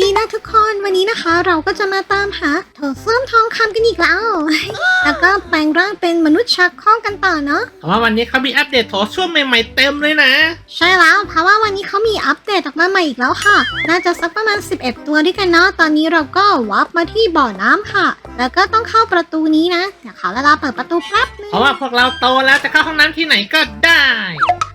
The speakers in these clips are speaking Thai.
ดีนะทุกคนวันนี้นะคะ เราก็จะมาตามหาโถส้วมทองคำกันอีกแล้ว แล้วก็แปลงร่างเป็นมนุษย์ชักข้อกกันต่อเนาะแต่ว่าวันนี้เขามีอัปเดตโถช่วงใหม่ๆเต็มเลยนะ ใช่แล้วเพราะว่าวันนี้เขามีอัปเดตออกมาใหม่อีกแล้วค่ะ น่าจะสักประมาณ 11 ตัวด้วยกันเนาะตอนนี้เราก็วับมาที่บ่อน้ำค่ะ แล้วก็ต้องเข้าประตูนี้นะเดี๋ยวขอเวลาเปิดประตูแป๊บนึงเพราะว่าพวกเราโตแล้วจะเข้าห้องน้ำที่ไหนก็ได้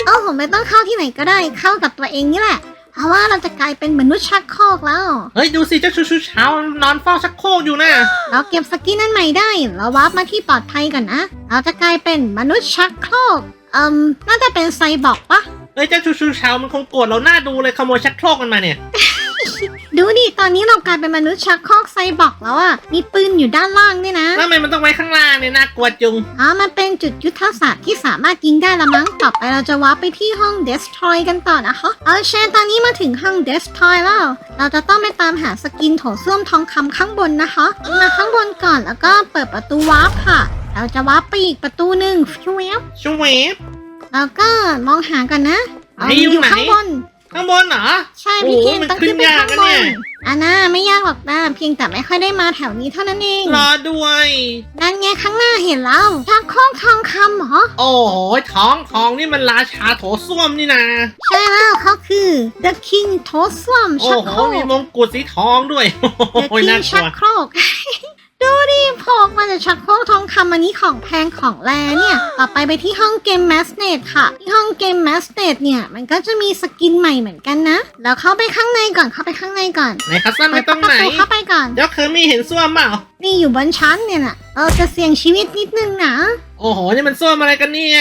เอ้าผมไม่ต้องเข้าที่ไหนก็ได้เข้ากับตัวเองนี่แหละเพ ราะว่าเราจะกลายเป็นมนุษย์ชักโครกแล้ว เฮ้ย ดูสิเจ้าชูชูเช้านอนเฝ้าชักโครกอยู่นะ เราเก็บสกินนั่นใหม่ได้ เราวาร์ปมาที่ปลอดภัยก่อนนะ เราจะกลายเป็นมนุษย์ชักโครกเอืมน่าจะเป็นไซบอร์กปะเฮ้ยเจ้าชูชูเช้ามันคงโกรธเราหน้าดูเลยขโมยชักโครกมันมาเนี่ย ดูดิ ตอนนี้เรากลายเป็นมนุษย์ชักโครกไซบอร์กแล้วอะมีปืนอยู่ด้านล่างด้วยนะ แล้วทำไมมันต้องไว้ข้างล่างเนี่ยน่ากลัวจุง อ๋อ มันเป็นจุดยุทธศาสตร์ที่สามารถยิงได้ละมั้ง ต่อไปเราจะวาร์ปไปที่ห้อง Destroy กันต่อนะคะ เอาเชนตอนนี้มาถึงห้อง Destroy แล้ว เราจะต้องไปตามหาสกินโถส้วมทองคำข้างบนนะคะ มาข้างบนก่อนแล้วก็เปิดประตูวาร์ปค่ะ เราจะวาร์ปไปอีกประตูหนึ่งฟิวแวบชเวฟแล้วก็มองหากันนะเอาไหนอยู่อยู่ไหนข้างบน ข้างบนเหรอ ใช่โอ้พี่โหเคนมันต้องขึ้นไปขึ้นยากข้างนะบเนี่นยอันน่าไม่ยากหรอกนะเพียงแต่ไม่ค่อยได้มาแถวนี้เท่านั้นเองรอด้วยนั่นไงข้างหน้าเห็นแล้วชักโครกทองคำเหรอ โอ้โหท้องทองนี่มันราชาโถส้วมนี่นะใช่แล้วเขาคือ The King โถส้วมโอ้ชักโหโครกมีมงกุฎสีทองด้วยโอ้ The โหน่า King กชัลักวโครกดู ดิโผล่มาจากชักโครกทองคำอันนี้ของแพงของแรเนี่ย ต่อไปไปที่ห้องเกม m a s n e t ค่ะ ที่ห้องเกม m a s n e t เนี่ย มันก็จะมีสกินใหม่เหมือนกันนะ แล้วเข้าไปข้างในก่อนเข้าไปข้างในก่อนไหนคัสซันไปเปิดตรงประไหนตูเข้าไปก่อนเดี๋ยวเคยมีเห็นส้วมเปล่านี่อยู่บนชั้นเนี่ยนะเราจะเสี่ยงชีวิตนิดนึงนะโอ้โหนี่มันส้วมอะไรกันเนี่ย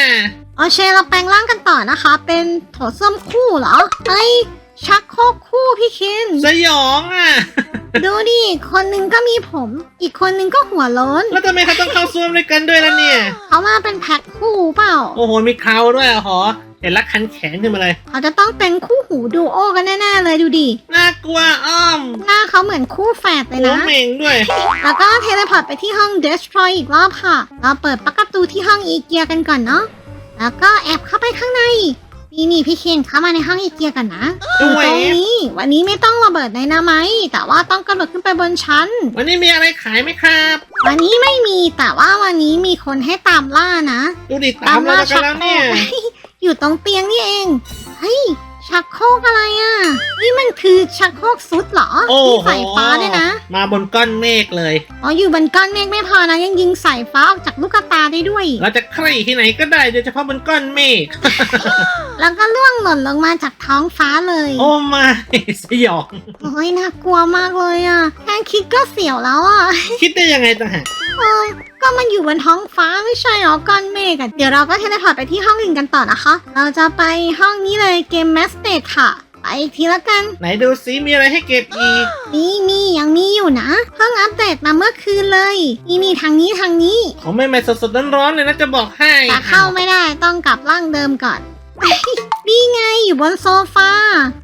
โอเคเราแปลงร่างกันต่อนะคะ เป็นโถส้วมคู่เหรอเอ้ย ชักโครกคู่พี่เคนสยองอะ ดูดิคนหนึงก็มีผม อีกคนหนึงก็หัวโล้น แล้วทำไมเขาต้องเข้าส้วมด้วยกันด้วยล่ะเนี่ย เขามาเป็นแพ็คคู่เปล่าโอ้โห มีเคราด้วยอะหอเห็นลักคันแขนขึ้นมาเลย เขาจะต้องเป็นคู่หูดูโอกันแน่ๆเลยดูดิน่ากลัวอ้อมหน้าเขาเหมือนคู่แฝดเลยหัวนะ เหม่งด้วย แล้วก็เทเลพอร์ตไปที่ห้อง Destroy อีกรอบค่ะ เราเปิดประตูที่ห้องอีเกียกันก่อนเนาะ แล้วก็แอบเข้าไปข้างใน นี่นี่พี่เคนเข้ามาในห้องอีเกียกันนะอด้ยู่วยตรงนี้ วันนี้ไม่ต้องระเบิดในนาไมแต่ว่าต้องกระโดดขึ้นไปบนชั้น วันนี้มีอะไรขายไหมครับ วันนี้ไม่มีแต่ว่าวันนี้มีคนให้ตามล่านะ ดูดิตามเรามากันแล้วเนี่ย อยู่ตรงเตียงนี่เอง เฮ้ย ชักโครกอะไรอะ นี่มันคือชักโครกซุดเหรอโอ้มีโหสายฟ้าด้วยนะ มาบนก้อนเมฆเลย อ๋ออยู่บนก้อนเมฆไม่พอนะ ยังยิงสายฟ้าออกจากลูกตาได้ด้วย เราจะใคร่ที่ไหนก็ได้โดยเฉพาะบนก้อนเมฆ แล้วก็ล่วงหล่นลงมาจากท้องฟ้าเลยโอ้ไม่สยอง โอ้ยน่ากลัวมากเลยอะแค่คิดก็เสียวแล้วอะ คิดได้ยังไงต่างหากเออก็มัน อยู่บนท้องฟ้าไม่ใช่หรอก้อนเมฆอะเดี๋ยวเราก็เทเลพอร์ตไปที่ห้องอื่นกันต่อนะคะ เราจะไปห้องนี้เลยเกมแมสเตดค่ะ ไปอีกทีละกัน ไหนดูซิมีอะไรให้เก็บอีก มีมียังมีอยู่นะ เพิ่งอัปเดตมาเมื่อคืนเลยนี่นี่ทางนี้ทางนี้ ของใหม่ๆสดๆร้อนๆเลยนะจะบอกให้ แต่เข้าไม่ได้ต้องกลับร่างเดิมก่อน นี่ไงอยู่บนโซฟา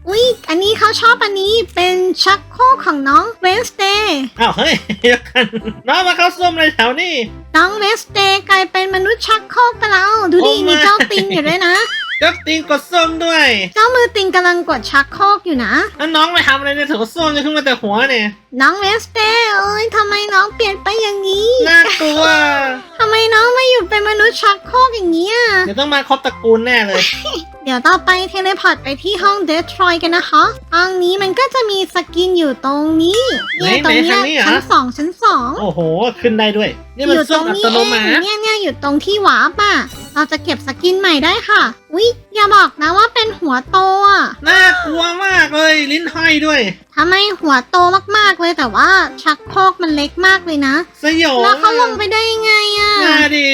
อุ๊ย อันนี้เขาชอบอันนี้เป็นชักโครกของน้องเวสเดย์อ้าวเฮ้ยเดี๋ยวกันน้องมาเข้าส้วมอะไรแถวนี้ น้องเวสเดย์กลายเป็นมนุษย์ชักโครกไปแล้ว ดูดิโอ้มีไม่เจ้าติงอยู่ด้วยนะ จับตีนกดส้วมด้วย เจ้ามือติงกำลังกดชักโครกอยู่นะ แล้วน้องไปทำอะไรในโถส้วมจะขึ้นมาแต่หัวเนี่ยน้องเวสเดย์เอ้ยทำไมน้องเปลี่ยนไปอย่างนี้น่ากลัวทำไมน้องไม่อยู่เป็นมนุษย์ชักโครกอย่างนี้ยเดี๋ยวต้องมาครบตระกูลแน่เลย เดี๋ยวต่อไปเทเลพอร์ตไปที่ห้องเดทรอยกันนะคะห้องนี้มันก็จะมีสกินอยู่ตรงนี้เนี่ยไหนตรงไหนเนี้ยทางนี้เหรอชั้นสองชั้นสองโอ้โห ขึ้นได้ด้วย นี่มันอยู่ตส้รวมงอันี้ตเอโนมังติเนี่ยเนี่ยอยู่ตรงที่วาร์ปอะ เราจะเก็บสกินใหม่ได้ค่ะ อุ๊ยอย่าบอกนะว่าเป็นหัวโตอะน่ากลัวมากเลย ลิ้นห้อยด้วย ทำไมหัวโตมากๆเลยแต่ว่าชักโครกมันเล็กมากเลยนะ สยองแล้วเขาลงไปได้ยังไงอะน่าดี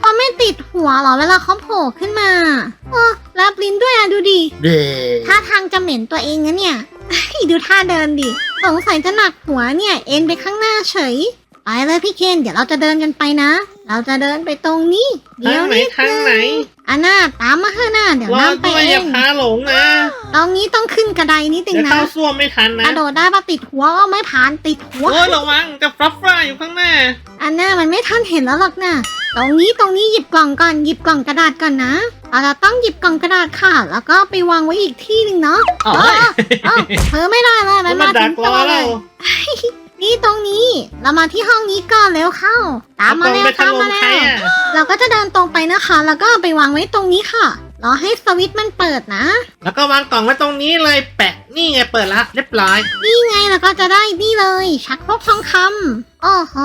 เขาไม่ติดหัวเหรอเวลาเขาโผล่ขึ้นมาเออแลบลิ้นด้วยอะดูดิเด้ท่าทางจะเหม็นตัวเองนะเนี่ย ดูท่าเดินดิ สงสัยจะหนักหัวเนี่ย เอ็นไปข้างหน้าเฉย ไปเลยพี่เคนเดี๋ยวเราจะเดินกันไปนะ เราจะเดินไปตรงนี้ เดี๋ทายงวไหนนิดทางไหนอันน่าตามมาข้างหน้าเดี๋ยวรอน้ำไปด้วยเออย่างพาหลงนะตรงนี้ต้องขึ้นกระไดนิดนึงเดี๋ยวนะเข้าส้วมไม่ทันกนะระโดดได้ปะติดหัวก็ไม่ผ่านติดหัว โอ้ยระวังจะฟลัฟฟ้าอยู่ข้างหน้าอันน่ามันไม่ทันเห็นแล้วหรอกนะตรงนี้ตรงนี้หยิบกล่องก่อนหยิบกล่องกระดาษก่อนนะเราจะต้องหยิบกล่องกระดาษค่ะ แล้วก็ไปวางไว้อีกที่หนึ่งเนาะโอ้ยเอ้าเธอไม่ได้เลยมัมันนมามาดัถึกงรตัอวเลเราย นี่ตรงนี้เรามาที่ห้องนี้ก่อนเร็วเข้า ตามเอากมาล่องแล้วไปถตามล่มมาใครแล้วอะเราก็จะเดินตรงไปนะคะ แล้วก็เอาไปวางไว้ตรงนี้ค่ะ รอให้สวิตช์มันเปิดนะ แล้วก็วางกล่องไว้ตรงนี้เลยแปะนี่ไงเปิดละเรียบร้อย นี่ไงแล้วก็จะได้นี่เลย ชักโครกทองคำโอ้โห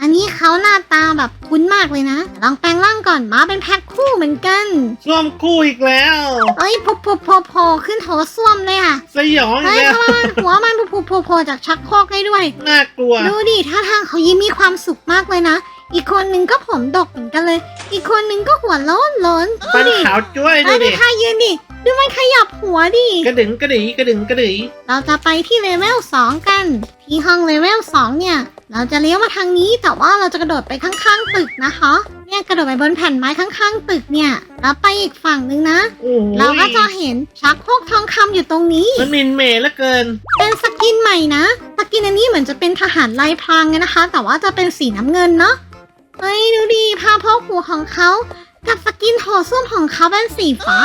อันนี้เขาหน้าตาแบบคุ้นมากเลยนะ ลองแปลงร่างก่อนมาเป็นแพ็คคู่เหมือนกันส้วมคู่อีกแล้วเอ้ยพุบพุบโผล่โผล่ขึ้นโถส้วมเลยอะสยองอีเฮ้กยแล้วทำไมมันหัวมันพุบพุบโผล่โผล่จากชักโครกได้ด้วย น่ากลัว ดูดิท่าทางเขายิ้มมีความสุขมากเลยนะ อีกคนนึงก็ผมดกเหมือนกันเลย อีกคนนึงก็หัวโล้นโล้นดูฟันดิขาวจ้วยเอ้ดูยดูดิท่ายืนดิดูมันขยับหัวดิ กระดึงกระดึงกระดึงกระดึงเราจะไปที่เลเวล2กัน ที่ห้องเลเวล2เนี่ย เราจะเลี้ยวมาทางนี้แต่ว่าเราจะกระโดดไปข้างๆตึกนะคะ เนี่ยกระโดดไปบนแผ่นไม้ข้างๆตึกเนี่ยแล้วไปอีกฝั่งนึงนะ โอ้ยเราก็จะเห็นชักโครกทองคำอยู่ตรงนี้ มันมินเมย์เหลือเกิน เป็นสกินใหม่นะ สกินอันนี้เหมือนจะเป็นทหารลายพรางไงนะคะ แต่ว่าจะเป็นสีน้ำเงินเนาะ เฮ้ยดูดิผ้าพกหัวของเขา กับสกินโถส้วมของเขาเป็นสีฟ้า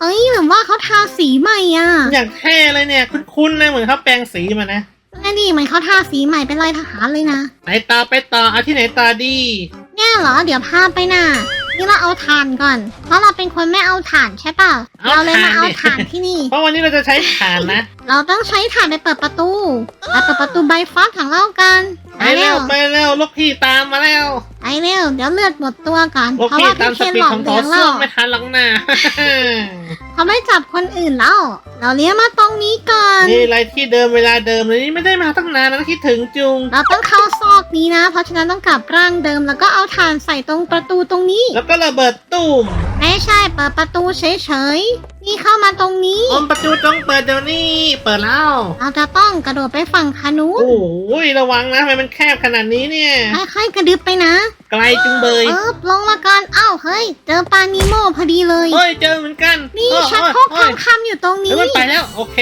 เอ้ยหรือว่าเขาทาสีใหม่อะอย่างเท่เลยเนี่ย คุ้นๆเลยเหมือนเขาแปลงสีมานะนั่นดิเหมือนเขาทาสีใหม่เป็นลายทหารเลยนะไปต่อไปต่อเอาที่ไหนต่อดี เนี่ยเหรอ เดี๋ยวพาไปน่ะ นี่เราเอาถ่านก่อน เพราะเราเป็นคนไม่เอาถ่านใช่เปล่า เอาเราเลยมาถ่านเอาดิถ่านที่นี่ เพราะวันนี้เราจะใช้ถ่านนะเราต้องใช้ถ่านไปเปิดประตูไปเปิดประตูใบฟักของเรากันไปเร็วไปเร็วลูกพี่ตามมาแล้วไปเร็ว เดี๋ยวเลือดหมดตัวก่อน ลูกเพราะพี่ว่าตามพี่สเคนปีหดลอกของโถเลี้ยงส้เราวมไม่ทันหลังหน้าเขาไม่จับคนอื่นแล้ว เราเลี้ยงมาตรงนี้ก่อน นี่อะไรที่เดิมเวลาเดิมเลยนี่ไม่ได้มาตั้งนานแล้วนะคิดถึงจุง เราต้องเข้าซ อกนี้นะ เพราะฉะนั้นต้องกลับร่างเดิม แล้วก็เอาถ่านใส่ตรงประตูตรงนี้ แล้วก็ระเบิดตุ้ม ไม่ใช่เปิดประตูเฉยๆ นี่เข้ามาตรงนี้ อมประตูจงเปิดเดี๋ยวนี้ เปิดแล้ว เราจะต้องกระโดดไปฝั่งคานูนโอ้ยระวังนะทำไมมันแคบขนาดนี้เนี่ย ค่อยๆกระดึบไปนะไกลจุงเบยเอบลงมาก่อนเอ้าเฮ้ย เจอปลานิโมพอดีเลย เฮ้ยเจอเหมือนกันนี่โอ้ยชักโครกทโอ้อยงคำอยู่ตรงแล้นี้วมันไปแล้ว โอเค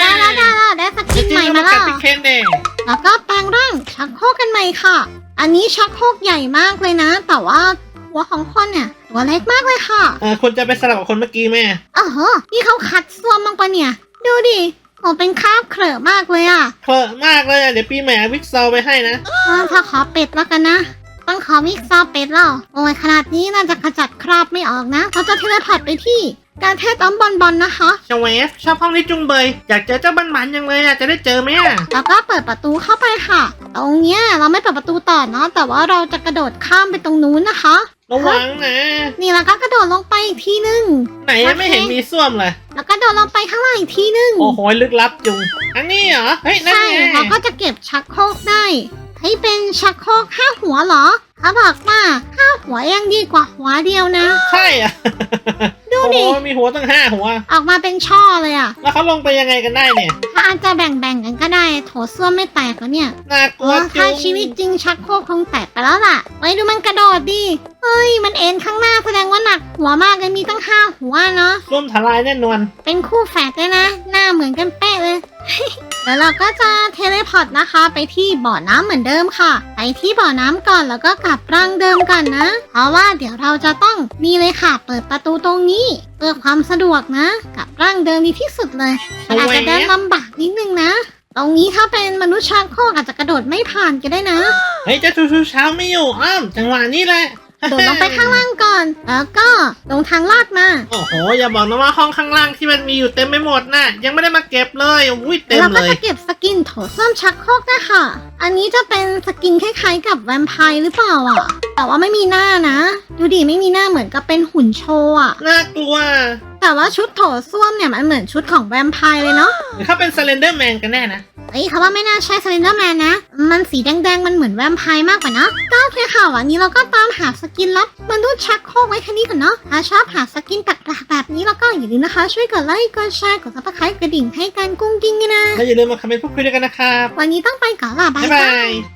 ได้แล้วได้แล้วได้สจกินริงใหม่ๆแล้วมามันกัแล้ดวพี่เคนเด้แล้วก็แปลงร่างชักโครกกันใหม่ค่ะ อันนี้ชักโครกใหญ่มากเลยนะ แต่ว่า หัวของคนเนี่ยตัวเล็กมากเลยค่ะเออคุณจะไปสลับกับคนเมื่อกี้แม่เออเหอะนี่เขาขัดซ่วมมากปะเนี่ย ดูดิโอ้เป็นคราบเขลอะมากเลยอะเคอะมากเลยอะเดี๋ยวปีใหม่เอาวิกซอลไปให้นะเออถ้าขอเป็ดแล้วกันนะต้องขอมิกซอเป็ดแล้วโอ้ยขนาดนี้น่าจะขจัดคราบไม่ออกนะเราจะเทเลพอร์ตไปที่การเทศต้อมบอลบอลนะคะชเวฟชอบห้องนี้จุงเบย อยากเจอเจ้าบันหมันยังเลยอะจะได้เจอไหมอะแล้วก็เปิดประตูเข้าไปค่ะ ตรงเนี้ยเราไม่เปิดประตูต่อเนาะ แต่ว่าเราจะกระโดดข้ามไปตรงนู้นนะคะ ระวังนะ นี่แล้วก็กระโดดลงไปอีกทีนึง ไหนอะไม่เห็นมีส้วมเลย แล้วก็โดดลงไปข้างล่างอีกทีนึง โอ้โหลึกลับจุง อันนี้เหรอ เฮ้ยนั่นใช่ ไงเราก็จะเก็บชักโครกได้ให้เป็นชักโครกห้าหัวเหรอเขาบอกว่าห้าหัวยังดีกว่าหัวเดียวนะ ใช่อะดูโอ้ดิโหมีหัวตั้งห้าหัว ออกมาเป็นช่อเลยอะแล้วเขาลงไปยังไงกันได้เนี่ย ถ้าอาจจะแบ่งๆกันก็ได้ โถส้วมไม่แตกแล้วเนี่ยน่ากเอลัวอจุถ้างชีวิตจริงชักโครกคงแตกไปแล้วล่ะไว้ดูมันกระโดดดิ เฮ้ย มันเอ็นข้างหน้าแสดงว่าหนักหัวมากเลยมีตั้งห้าหัวเนาะส้วมทลายแน่นอนเป็นคู่แฝดเลยนะ หน้าเหมือนกันเป๊ะเลยเดี๋ยวเราก็จะเทเลพอร์ตนะคะ ไปที่บ่อน้ำเหมือนเดิมค่ะ ไปที่บ่อน้ำก่อนแล้วก็กลับร่างเดิมก่อนนะ เพราะว่าเดี๋ยวเราจะต้องนี่เลยค่ะ เปิดประตูตรงนี้เพื่อความสะดวกนะ กลับร่างเดิมดีที่สุดเลยแต่อาจจะเดินลำบากนิดนึงนะ ตรงนี้ถ้าเป็นมนุษย์ช้างโคกอาจจะกระโดดไม่ผ่านก็ได้นะ เฮ้ยเจ้าชูชูเช้าไม่อยู่อ้าวจังหวะนี้แหละ โดดลงไปข้างล่างก่อน แล้วก็ลงทางลาดมา โอ้โห อย่าบอกนะว่าห้องข้างล่างที่มันมีอยู่เต็มไปหมดน่ะยังไม่ได้มาเก็บเลยอุ้ยเต็มเราเลก็ยจะเก็บสกินโถส้วมชักโครกนะคะอันนี้จะเป็นสกินคล้ายๆกับแวมไพร์หรือเปล่าอะ แต่ว่าไม่มีหน้านะ ดูดิไม่มีหน้าเหมือนกับเป็นหุ่นโชว์อะ น่ากลัว แต่ว่าชุดโถส้วมเนี่ยมันเหมือนชุดของแวมไพร์เลยเนาะหรือเขาเป็น s เลนเดอร์แมนกันแน่นะ เอ้ยเขาว่าไม่น่าใช่สเลนเดอร์แมนนะ มันสีแดงๆ มันเหมือนแวมไพร์มากกว่านะก็โอเคค่ะวันนี้เราก็ตามหาสกินลับมนุษย์ชักโครกไว้แค่นี้ก่อนเนาะถ้าชอบหาสกินแปลกๆแบบนี้แล้วก็อย่าลืมนะคะ ช่วยกดไลค์ กดแชร์ กดซับสไครต์กระดิ่งให้กันกุ้งกิ้งด้วยนะ แล้วอย่าลืมมาคอมเมนต์พูดคุยด้วยกันนะครับ วันนี้ต้องไปก่อนละบาบ๊ายยบาบายย